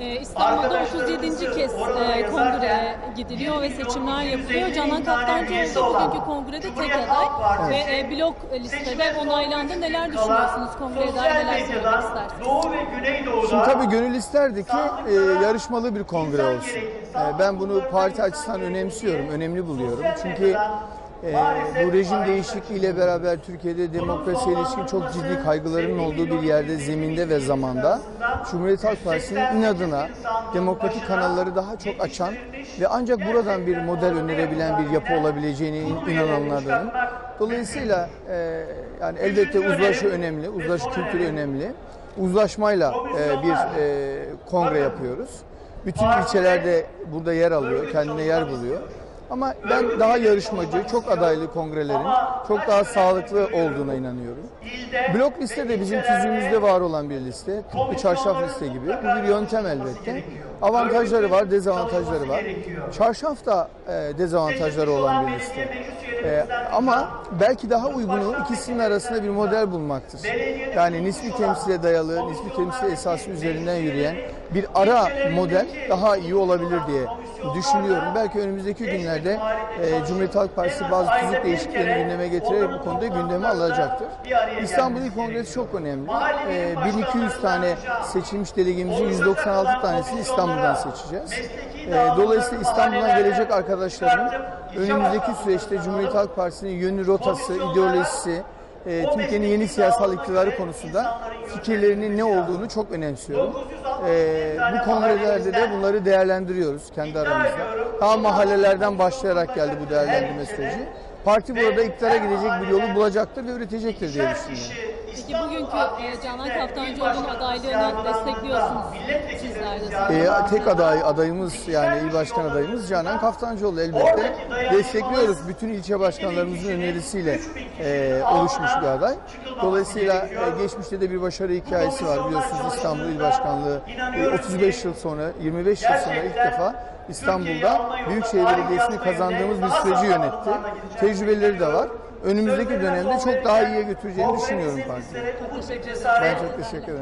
Ee, İstanbul'da 37. kez e, kongreye gidiliyor ve seçimler yapılıyor. Canan Kaftancıoğlu bugünkü kongrede tek aday ve e, blok listede onaylandı. Neler düşünüyorsunuz kongreye dair neler söylemek istersiniz? Doğu ve Güneydoğu'da Şimdi tabii gönül isterdi ki e, yarışmalı bir kongre olsun. E, ben bunu parti açısından önemsiyorum, önemli buluyorum. Çünkü e, bu rejim değişikliğiyle beraber Türkiye'de demokrasiye ilişkin çok ciddi kaygıların olduğu bir yerde, zeminde ve zamanda Cumhuriyet Halk Partisi'nin inadına demokratik kanalları daha çok açan ve ancak buradan bir model önerebilen bir yapı olabileceğine in- inananlardanım. Dolayısıyla e, yani elbette uzlaşı önemli, uzlaşı kültürü önemli. Uzlaşmayla e, bir e, kongre yapıyoruz. Bütün ilçelerde burada yer alıyor, kendine yer buluyor. Ama ben daha yarışmacı, çok adaylı kongrelerin çok daha sağlıklı olduğuna inanıyorum. Blok liste de bizim tüzüğümüzde var olan bir liste. Tıpkı çarşaf liste gibi. Bu bir yöntem elbette. Avantajları var, dezavantajları var. Çarşaf da e, dezavantajları olan bir liste. E, ama belki daha uygunu ikisinin arasında bir model bulmaktır. Yani nispi temsile dayalı, nispi temsil esası üzerinden yürüyen bir ara model daha iyi olabilir diye düşünüyorum. Belki önümüzdeki günlerde e, Cumhuriyet Halk Partisi bazı tüzük değişikliklerini gündeme getirerek bu konuda gündeme alacaktır. İstanbul İl Kongresi çok önemli. E, 1200 tane seçilmiş delegemizin 196 tanesini İstanbul'dan seçeceğiz. E, dolayısıyla İstanbul'dan gelecek arkadaşlarımın önümüzdeki süreçte Cumhuriyet Halk Partisi'nin yönü, rotası, ideolojisi, e, Türkiye'nin yeni siyasal iktidarı konusunda fikirlerinin ne olduğunu çok önemsiyorum. E, bu kongrelerde de bunları değerlendiriyoruz kendi aramızda. Daha mahallelerden başlayarak geldi bu değerlendirme süreci. Parti burada iktidara gidecek bir yolu bulacaktır ve üretecektir diye düşünüyorum. Peki bugünkü e, Canan Kaftancıoğlu'nun adaylığını destekliyorsunuz de. E, tek aday adayımız yani il başkan adayımız Canan Kaftancıoğlu elbette destekliyoruz. Bütün ilçe başkanlarımızın önerisiyle e, oluşmuş bir aday. Dolayısıyla e, geçmişte de bir başarı hikayesi var biliyorsunuz İstanbul İl Başkanlığı e, 35 yıl sonra 25 yıl sonra ilk defa İstanbul'da Büyükşehir Belediyesi'ni kazandığımız bir süreci yönetti. Tecrübeleri de var. Önümüzdeki dönemde çok daha iyiye götüreceğini düşünüyorum partiyi. Ben çok teşekkür ederim.